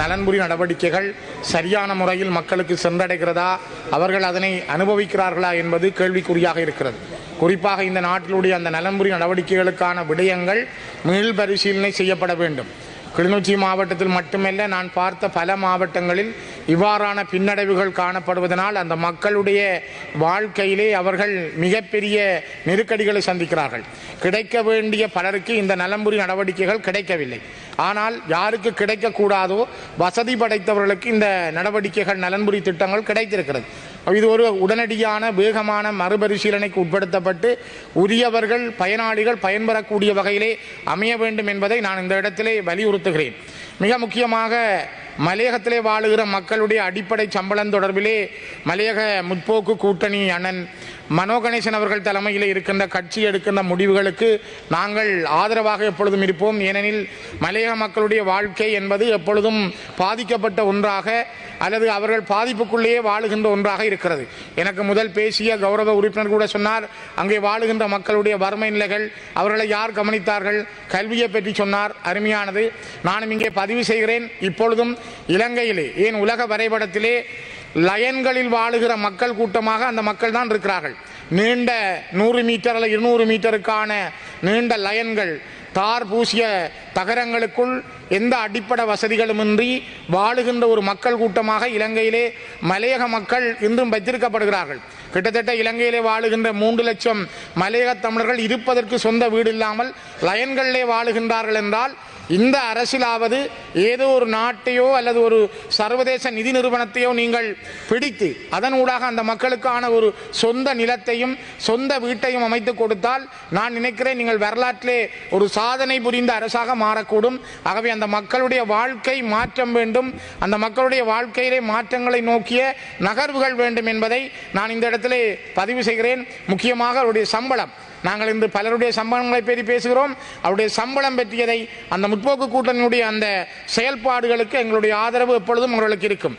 நலன்புரி நடவடிக்கைகள் சரியான முறையில் மக்களுக்கு சென்றடைகிறதா? அவர்கள் அதனை அனுபவிக்கிறார்களா என்பது கேள்விக்குறியாக இருக்கிறது. குறிப்பாக இந்த நாட்டிலுடைய அந்த நலன்புரி நடவடிக்கைகளுக்கான விடயங்கள் மீள் பரிசீலனை செய்யப்பட வேண்டும். கிளிநொச்சி மாவட்டத்தில் மட்டுமல்ல நான் பார்த்த பல மாவட்டங்களில் இவ்வாறான பின்னடைவுகள் காணப்படுவதனால் அந்த மக்களுடைய வாழ்க்கையிலே அவர்கள் மிகப்பெரிய நெருக்கடிகளை சந்திக்கிறார்கள். கிடைக்க வேண்டிய பலருக்கு இந்த நலம்புரி நடவடிக்கைகள் கிடைக்கவில்லை. ஆனால் யாருக்கு கிடைக்கக்கூடாதோ வசதி படைத்தவர்களுக்கு இந்த நடவடிக்கைகள் நலன்புரி திட்டங்கள் கிடைத்திருக்கிறது. இது ஒரு உடனடியான வேகமான மறுபரிசீலனைக்கு உட்படுத்தப்பட்டு உரியவர்கள் பயனாளிகள் பயன்பெறக்கூடிய வகையிலே அமைய வேண்டும் என்பதை நான் இந்த இடத்திலே வலியுறுத்துகிறேன். மிக முக்கியமாக மலையகத்திலே வாழுகிற மக்களுடைய அடிப்படை சம்பளம் தொடர்பிலே மலையக முற்போக்கு கூட்டணி அண்ணன் மனோ கணேசன் அவர்கள் தலைமையில் இருக்கின்ற கட்சி எடுக்கின்ற முடிவுகளுக்கு நாங்கள் ஆதரவாக எப்பொழுதும் இருப்போம். ஏனெனில் மலையக மக்களுடைய வாழ்க்கை என்பது எப்பொழுதும் பாதிக்கப்பட்ட ஒன்றாக அல்லது அவர்கள் பாதிப்புக்குள்ளேயே வாழுகின்ற ஒன்றாக இருக்கிறது. எனக்கு முதல் பேசிய கௌரவ உறுப்பினர் கூட சொன்னார் அங்கே வாழுகின்ற மக்களுடைய வறுமை நிலைகள் அவர்களை யார் கவனித்தார்கள்? கல்வியை பற்றி சொன்னார் அருமையானது. நானும் இங்கே பதிவு செய்கிறேன். இப்பொழுதும் இலங்கையிலே ஏன் உலக வரைபடத்திலே லயன்களில் வாழுகிற மக்கள் கூட்டமாக அந்த மக்கள் தான் இருக்கிறார்கள். நீண்ட நூறு மீட்டர் அல்ல இருநூறு மீட்டருக்கான நீண்ட லயன்கள் தார் பூசிய தகரங்களுக்குள் எந்த அடிப்படை வசதிகளுமின்றி வாழுகின்ற ஒரு மக்கள் கூட்டமாக இலங்கையிலே மலையக மக்கள் இன்றும் வைத்திருக்கப்படுகிறார்கள். கிட்டத்தட்ட இலங்கையிலே வாழுகின்ற மூன்று லட்சம் மலையக தமிழர்கள் இருப்பதற்கு சொந்த வீடு இல்லாமல் லயன்களிலே வாழுகின்றார்கள் என்றால் இந்த அரசிலாவது ஏதோ ஒரு நாட்டையோ அல்லது ஒரு சர்வதேச நிதி நிறுவனத்தையோ நீங்கள் பிடித்து அதன் ஊடாக அந்த மக்களுக்கான ஒரு சொந்த நிலத்தையும் சொந்த வீட்டையும் அமைத்து கொடுத்தால் நான் நினைக்கிறேன் நீங்கள் வரலாற்றிலே ஒரு சாதனை புரிந்த அரசாக மாறக்கூடும். ஆகவே அந்த மக்களுடைய வாழ்க்கை மாற்றம் வேண்டும். அந்த மக்களுடைய வாழ்க்கையிலே மாற்றங்களை நோக்கிய நகர்வுகள் வேண்டும் என்பதை நான் இந்த இடத்திலே பதிவு செய்கிறேன். முக்கியமாக அவருடைய சம்பளம். நாங்கள் இன்று பலருடைய சம்பளங்களை பற்றி பேசுகிறோம். அவருடைய சம்பளம் பற்றியதை அந்த முற்போக்கு கூட்டணியுடைய அந்த செயல்பாடுகளுக்கு எங்களுடைய ஆதரவு எப்பொழுதும் உங்களுக்கு இருக்கும்.